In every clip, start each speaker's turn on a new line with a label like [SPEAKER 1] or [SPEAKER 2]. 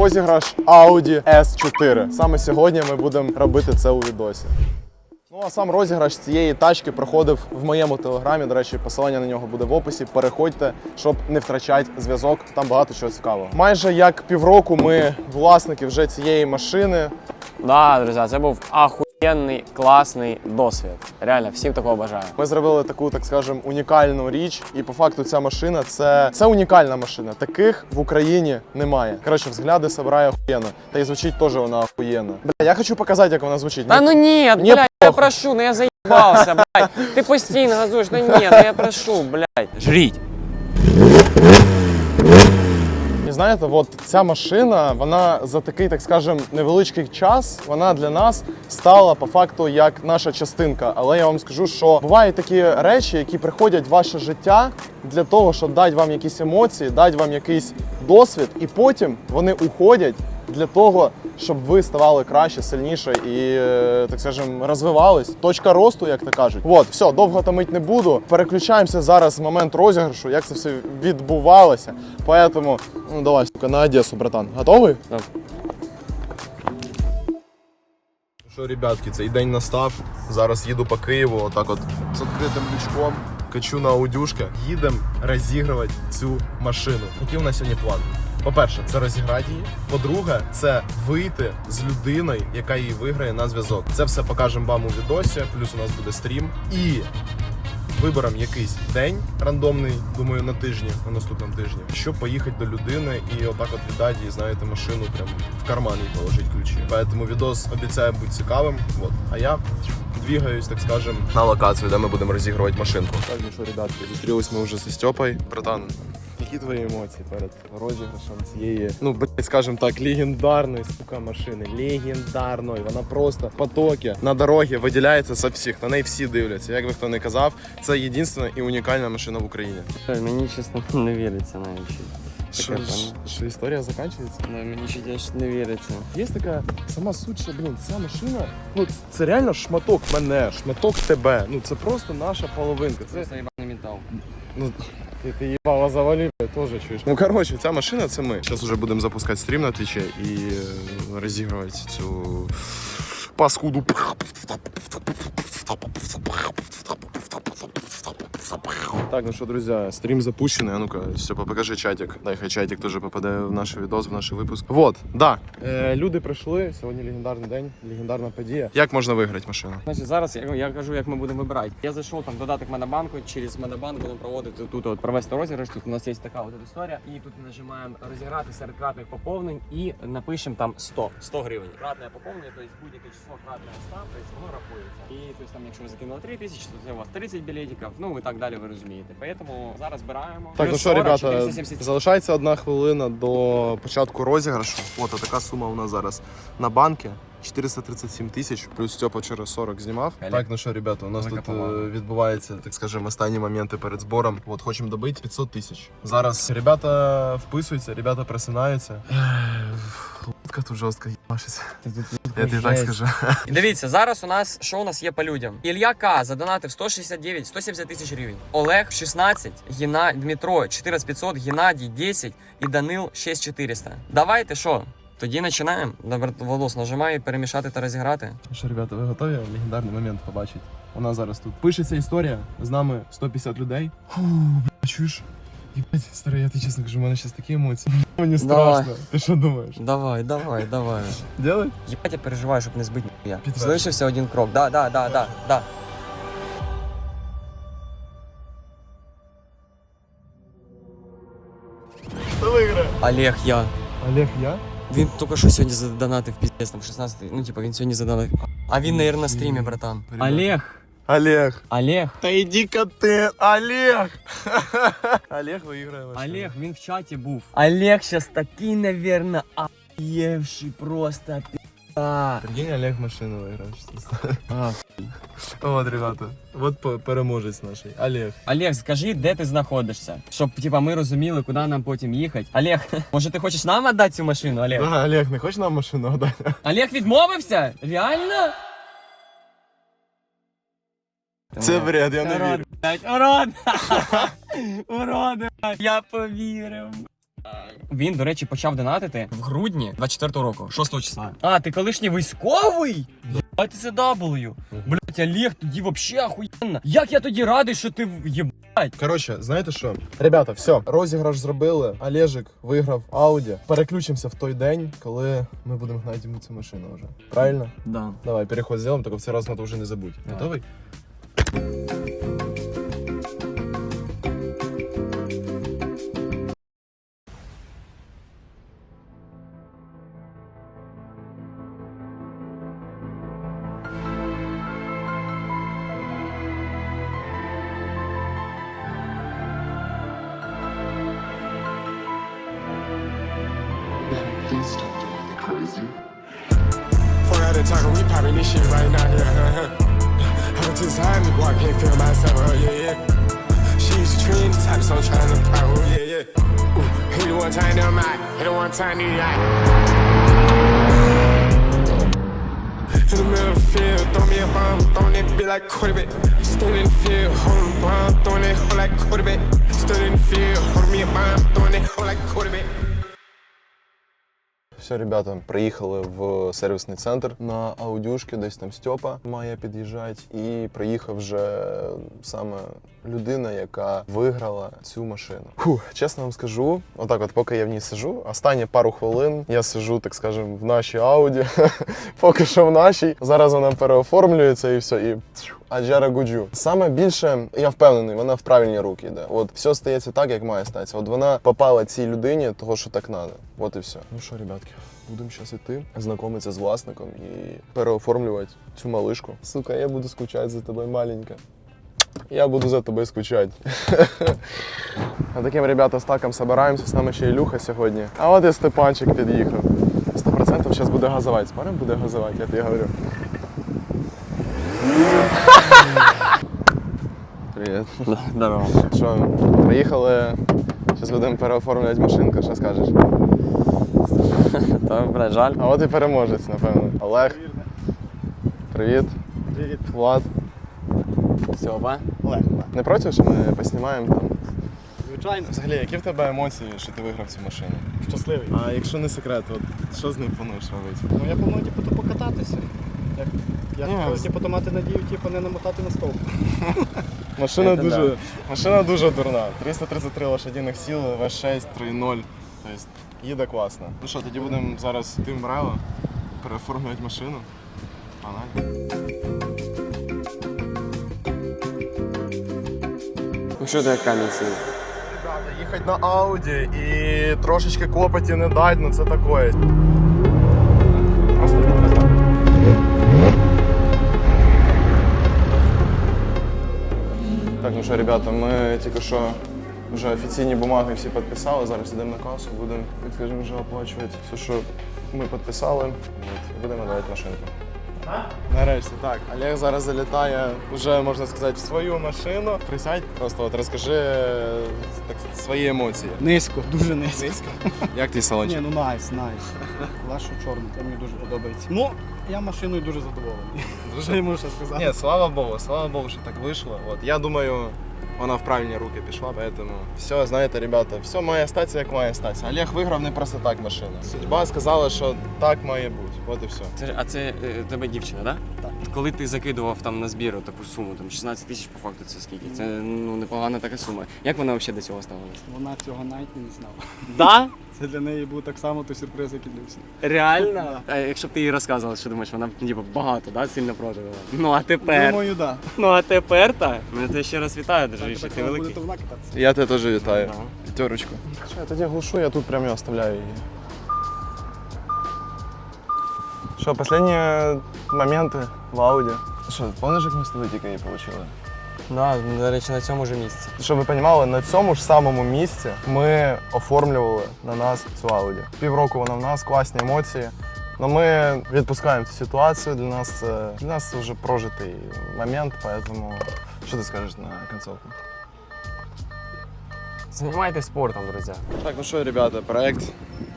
[SPEAKER 1] розіграш Audi S4. Саме сьогодні ми будемо робити це у відосі. Ну а сам розіграш цієї тачки проходив в моєму телеграмі. До речі, посилання на нього буде в описі. Переходьте, щоб не втрачати зв'язок. Там багато чого цікавого. Майже як півроку ми власники вже цієї машини.
[SPEAKER 2] Да, друзі, це був ахуєнний, класний досвід. Реально, всім такого бажаю.
[SPEAKER 1] Ми зробили таку, так скажем, унікальну річ. І по факту ця машина це, це унікальна машина. Таких в Україні немає. Коротше, взгляди собирає охуєнно. Та й звучить теж вона охуєнно. Бля, я хочу показати, як вона звучить.
[SPEAKER 2] Та ну ні,
[SPEAKER 1] Мені
[SPEAKER 2] блядь, я прошу, ну я заїбався, блядь. Ти постійно газуєш, ну ні, ну я прошу, блядь. Жріть.
[SPEAKER 1] Знаєте, от ця машина, вона за такий, так скажем, невеличкий час, вона для нас стала по факту як наша частинка. Але я вам скажу, що бувають такі речі, які приходять в ваше життя для того, щоб дати вам якісь емоції, дати вам якийсь досвід, і потім вони уходять для того, щоб ви ставали краще, сильніше і, е, так скажем, розвивались. Точка росту, як то кажуть. От, все, довго томить не буду. Переключаємося зараз в момент розіграшу, як це все відбувалося. Поэтому, ну давай, сука, на Одесу, братан. Готовий?
[SPEAKER 2] Так.
[SPEAKER 1] Що, ребятки, цей день настав. Зараз їду по Києву, отак от з відкритим лючком. Качу на аудюшки. Їдемо розігрувати цю машину. Який у нас сьогодні план? По-перше, це розіграти її. По-друге, це вийти з людиною, яка її виграє на зв'язок. Це все покажемо вам у відосі. Плюс у нас буде стрім. І виберемо якийсь день рандомний, думаю, на тижні, на наступному тижні, щоб поїхати до людини і отак от віддати їй, знаєте, машину прям в карман їй положити ключі. Поэтому відос обіцяє бути цікавим. Вот. А я двигаюсь, так скажем, на локацію, де ми будемо розігрувати машинку. Так, ну що, ребятки, зустрілись ми вже зі Стьопою. Братан, які твої емоції перед розіграшем цієї, ну, блядь, скажем так, легендарної сука машини. Легендарної. Вона просто в потокі на дорогі виділяється со всіх. На неї всі дивляться. Як би хто не казав, це єдина і унікальна машина в Україні.
[SPEAKER 2] Мені чесно не віриться навіть.
[SPEAKER 1] Що, що історія закінчується?
[SPEAKER 2] Ну, мені ще не віриться.
[SPEAKER 1] Є така сама суть, що блін, ця машина, ну це реально шматок мене, шматок тебе. Ну це просто наша половинка. Це
[SPEAKER 2] Це метал.
[SPEAKER 1] Ну, ти, ти завалив, я теж чуєш. Ну коротше, ця машина це ми. Зараз вже будемо запускати стрім на твічі і е, розігрувати цю паскуду. Так, ну що, друзі, стрім запущений. А ну-ка, Степа, покажи чатик. Дай хай чатик теж попаде в наш відос, в наш випуск. Вот, да. Е, люди прийшли. Сьогодні легендарний день, легендарна подія. Як можна виграти машину?
[SPEAKER 2] Значить, зараз я, я кажу, як ми будемо вибирати. Я зайшов там додаток Монобанку, через Монобанк будемо проводити тут от провести розіграш. Тут у нас є така от історія. І тут нажимаємо розіграти серед кратних поповнень і напишемо там 100, 100 гривень. Кратне поповнення, тобто будь-яке число кратне 100, тобто воно рахується. І тобто, там, якщо ви закинули 3 тисячі, то це у вас 30 білетиків, ну і так далі ви розумієте. Поэтому зараз збираємо.
[SPEAKER 1] Так, ну що, ребята, залишається одна хвилина до початку розіграшу. От така сума у нас зараз на банки. 437 тисяч, плюс Степа вчора 40 знімав. Так, ну що, ребята, у нас
[SPEAKER 2] Велика
[SPEAKER 1] тут е, відбувається, так скажемо, останні моменти перед збором. От хочемо добити 500 тисяч. Зараз ребята вписуються, ребята просинаються. Лодка тут жорстко їбашиться. Я тобі так скажу.
[SPEAKER 2] І Дивіться, зараз у нас що у нас є по людям? Ілля К задонатив 169, 170 тисяч гривень. Олег 16, Гіна... Дмитро 14500, Геннадій 10 і Данил 6400. Давайте що? Тоді починаємо. Добре, волос нажимаю, перемішати та розіграти.
[SPEAKER 1] Що, ребята, ви готові легендарний момент побачити? У нас зараз тут пишеться історія. З нами 150 людей. Фу, бля, чуєш? Єбать, старий, я тобі чесно кажу, у мене зараз такі емоції. Мені
[SPEAKER 2] Давай.
[SPEAKER 1] страшно. Ти що думаєш?
[SPEAKER 2] Давай, давай, давай.
[SPEAKER 1] Делать?
[SPEAKER 2] Єбать, я переживаю, щоб не збити ніхуя.
[SPEAKER 1] Підтверджую.
[SPEAKER 2] Залишився один крок. Да, да, да, да, да.
[SPEAKER 1] Хто виграє?
[SPEAKER 2] Олег, я.
[SPEAKER 1] Олег, я?
[SPEAKER 2] Він тільки що сьогодні задонатив піздець, там 16, ну типа він сьогодні задонатив. А він, наверное, на стрімі, братан.
[SPEAKER 1] Ребята.
[SPEAKER 2] Олег.
[SPEAKER 1] Олег.
[SPEAKER 2] Олег.
[SPEAKER 1] Та іди-ка ти, Олег! Олег виграє машину.
[SPEAKER 2] Олег, він в чаті був. Олег сейчас такий, наверное, оєвший просто пи***а.
[SPEAKER 1] Прикинь, Олег машину.
[SPEAKER 2] А.
[SPEAKER 1] От, ребята, от по- переможець наш. Олег.
[SPEAKER 2] Олег, скажи, де ти знаходишся? Щоб типа ми розуміли, куди нам потім їхати. Олег, може ти хочеш нам віддати цю машину, Олег?
[SPEAKER 1] Да, Олег, не хочеш нам машину отдати?
[SPEAKER 2] Олег відмовився? Реально?
[SPEAKER 1] Це бред, я не
[SPEAKER 2] Урод,
[SPEAKER 1] вірю.
[SPEAKER 2] блядь, урод! Урод, блядь, я повірив. Він, до речі, почав донатити в грудні 24-го року, 6 числа. А, ти колишній військовий? А ти це W. Блять, Олег, тоді вообще охуєнно. Як я тоді радий, що ти єб...
[SPEAKER 1] Коротше, знаєте що? Ребята, все, розіграш зробили. Олежик виграв Ауді. Переключимося в той день, коли ми будемо гнати йому цю машину вже. Правильно?
[SPEAKER 2] Да.
[SPEAKER 1] Давай, переход зробимо, тільки в цей раз надо вже не забудь. Готовий?
[SPEAKER 3] Crazy.
[SPEAKER 4] Fuck out the talking, we popping this shit right now, yeah, huh, huh. I'm just high me walk, can't feel myself, oh, yeah, yeah. She's trend, the type, so I'm trying to pop, oh, yeah, yeah. Ooh, hit it one time, never mind. Hit it one time, need I. In the middle of the field, throw me a bomb, throwing that bitch like quarterback. Stood in the field, holding a bomb, throwing that hoe like quarterback. Stood in the field, holding me a bomb, throwing that hoe like quarterback.
[SPEAKER 1] Все, ребята, приїхали в сервісний центр на аудюшки, десь там Стьопа має під'їжджати. І приїхав вже саме людина, яка виграла цю машину. Фух, чесно вам скажу, отак, от поки я в ній сижу, останні пару хвилин я сижу, так скажем, в нашій ауді, поки що в нашій. Зараз вона переоформлюється і все. І Аджара Гуджу. Саме більше я впевнений, вона в правильні руки йде. От все стається так, як має статися. От вона попала цій людині, того що так треба. От і все. Ну що, ребятки, будемо зараз іти, знайомитися з власником і переоформлювати цю малишку. Сука, я буду скучати за тобою, маленька. Я буду за тобою скучати. А таким, ребята, стаком собираємося. З нами ще Ілюха сьогодні. А от і Степанчик під'їхав. 100% зараз буде газувати. Спарим буде газувати, я тобі говорю. Привіт.
[SPEAKER 2] Здорово.
[SPEAKER 1] Що, приїхали. Зараз будемо переоформлювати машинку, що скажеш?
[SPEAKER 2] Та, блядь, жаль.
[SPEAKER 1] А от і переможець, напевно. Олег. Привіт.
[SPEAKER 5] Привіт.
[SPEAKER 1] Влад.
[SPEAKER 2] Стьопа.
[SPEAKER 5] Олег,
[SPEAKER 1] Не проти, що ми поснімаємо там?
[SPEAKER 5] звичайно,
[SPEAKER 1] Взагалі, які в тебе емоції, що ти виграв цю машину?
[SPEAKER 5] щасливий.
[SPEAKER 1] А якщо не секрет, от що з ним плануєш робити?
[SPEAKER 5] Ну я планую типу, покататися. Як, як
[SPEAKER 1] Ні,
[SPEAKER 5] то, типу, мати надію, типу, не намотати на стовп.
[SPEAKER 1] Машина дуже,
[SPEAKER 2] да.
[SPEAKER 1] машина дуже дурна. 333 лошадиних сил, V6, 3.0. Тобто їде класно. Ну що, тоді будемо зараз йти в Мрайло, переоформлювати машину. Погнали.
[SPEAKER 2] Ну що камінь сидить?
[SPEAKER 1] Ребята, їхати на Ауді і трошечки копоті не дать, ну це таке. Що, ребята, ми тільки що вже офіційні бумаги всі підписали. Зараз йдемо на касу, будемо, так вже оплачувати все, що ми підписали. От, будемо давати машинку. Нарешті, так. Олег зараз залітає, вже можна сказати, в свою машину. Присядь, просто от розкажи е, так, свої емоції.
[SPEAKER 5] Низько, дуже низько. Низько.
[SPEAKER 1] Як ти
[SPEAKER 5] Ні,
[SPEAKER 1] салончик?
[SPEAKER 5] ну найс, найс. Вашу чорну, це мені дуже подобається. Ну, я машиною дуже задоволений. Що я можу сказати?
[SPEAKER 1] Ні, слава Богу, слава Богу, що так вийшло. От я думаю, вона в правильні руки пішла, поэтому все, знаєте, ребята, все має статися, як має статися. Олег виграв не просто так машину. Судьба сказала, що так має бути. От і все.
[SPEAKER 2] Це, а це е, тебе дівчина, да?
[SPEAKER 5] Так.
[SPEAKER 2] Коли ти закидував там на збір таку суму, там 16 тисяч по факту це скільки? Це ну непогана така сума. Як вона взагалі до цього ставилася?
[SPEAKER 5] Вона цього навіть не знала.
[SPEAKER 2] Да?
[SPEAKER 5] Це для неї був так само той сюрприз, як і для всіх.
[SPEAKER 2] Реально? А якщо б ти їй розказувала, що думаєш, вона б типу, багато, да, сильно проти була. Ну а тепер.
[SPEAKER 5] Думаю, так.
[SPEAKER 2] Ну а тепер так. Ну я ще раз вітаю,
[SPEAKER 5] Да.
[SPEAKER 2] Дружище, ти великий.
[SPEAKER 1] Я тебе теж вітаю. П'ятерочку. Що, я тоді глушу, я тут прямо оставляю її. Що, останні моменти в Ауді. Що, пам'ятаєш, як ми з тобою тільки її отримали?
[SPEAKER 2] Да, до речі, на цьому ж місці.
[SPEAKER 1] Щоб ви розуміли, на цьому ж самому місці ми оформлювали на нас цю ауді. Півроку вона в нас, класні емоції. Но ми відпускаємо цю ситуацію. Для нас це для нас це вже прожитий момент, поэтому що ти скажеш на концовку?
[SPEAKER 2] Занимайтесь спортом, друзі.
[SPEAKER 1] Так, ну що, ребята, проект.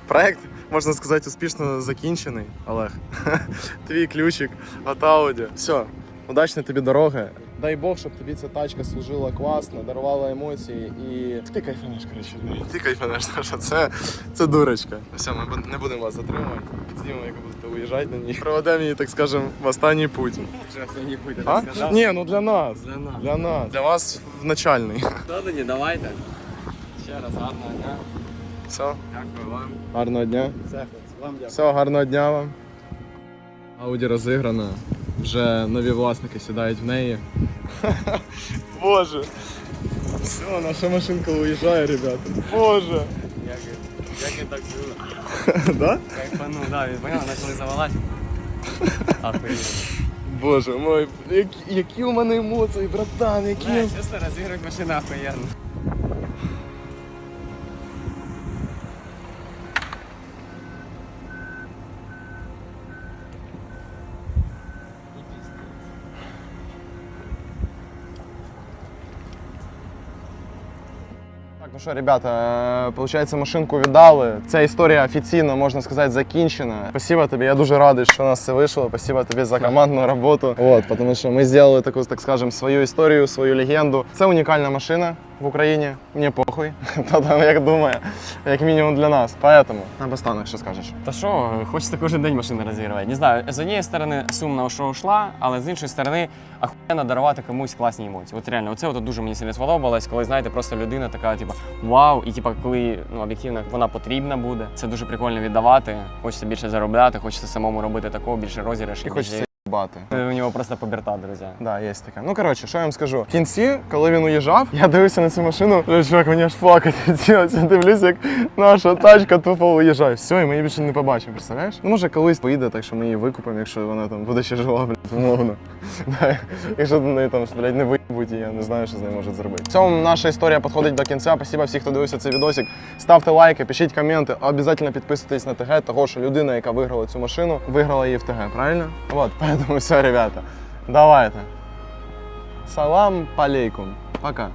[SPEAKER 1] Проект, можна сказати, успішно закінчений. Олег. Твій ключик от Ауді. Все, удачної тобі дороги. Дай Бог, щоб тобі ця тачка служила класно, дарувала емоції і ти кайфанеш, коротше. неї. Ти кайфанеш, що це, це дурочка. Все, ми не будемо вас затримувати. Підзнімемо, як будете уїжджати на ній. Проведемо її, так скажемо, в останній путь.
[SPEAKER 2] Вже не буде,
[SPEAKER 1] А? Ні, ну для нас.
[SPEAKER 2] Для нас.
[SPEAKER 1] Для нас. Для вас в начальний.
[SPEAKER 2] Та тоді давайте. Ще раз гарного дня.
[SPEAKER 1] Все,
[SPEAKER 2] Дякую вам.
[SPEAKER 1] гарного дня.
[SPEAKER 5] Все, хлопці, вам дякую.
[SPEAKER 1] Все, гарного дня вам. Ауді розіграна. Вже нові власники сідають в неї. Боже. Все, наша машинка уїжджає, ребята. Боже.
[SPEAKER 2] Як, як я так зробив?
[SPEAKER 1] Да?
[SPEAKER 2] Кайфану, да, він поняв, почали завалати. Охуєнно.
[SPEAKER 1] Боже мой, які, у мене емоції, братан, які.
[SPEAKER 2] Чесно, розігрують машина охуєнно.
[SPEAKER 1] Так, ну що, ребята, виходить, получається, машинку віддали. Ця історія офіційно, можна сказати, закінчена. Спасибо тобі, я дуже радий, що у нас це вийшло. Спасибо тобі за командну роботу. От, тому що ми зробили таку, так скажем, свою історію, свою легенду. Це унікальна машина в Україні. Мені похуй. Хто там як думає, як мінімум для нас. Поэтому на останок що скажеш?
[SPEAKER 2] Та що, хочеться кожен день машину розігрувати. Не знаю, з однієї сторони сумно, що ушла, але з іншої сторони, ахуєнно дарувати комусь класні емоції. От реально, оце от дуже мені сильно сподобалось, коли знаєте, просто людина така, типу, вау, і типу, коли ну об'єктивно вона потрібна буде. Це дуже прикольно віддавати. Хочеться більше заробляти, хочеться самому робити такого, більше розіграшів.
[SPEAKER 1] І хочеться їбати.
[SPEAKER 2] У нього просто поберта, друзі.
[SPEAKER 1] Да, є таке. Ну коротше, що я вам скажу. В кінці, коли він уїжджав, я дивився на цю машину, чувак, мені аж плакати хотілося. Дивлюсь, як наша тачка тупо уїжджає. Все, і ми її більше не побачимо, представляєш? Ну може колись поїде, так що ми її викупимо, якщо вона там буде ще жива, блядь, умовно. Якщо до неї там, блядь, не виїбуть, я не знаю, що з нею можуть зробити. В цьому наша історія підходить до кінця. Спасибо всім, хто дивився цей відосик. Ставте лайки, пишіть коменти, обов'язково підписуйтесь на ТГ, того що людина, яка виграла цю машину, виграла її в ТГ, правильно? Вот, поэтому все, ребята. Давайте. Салам алейкум. Пока.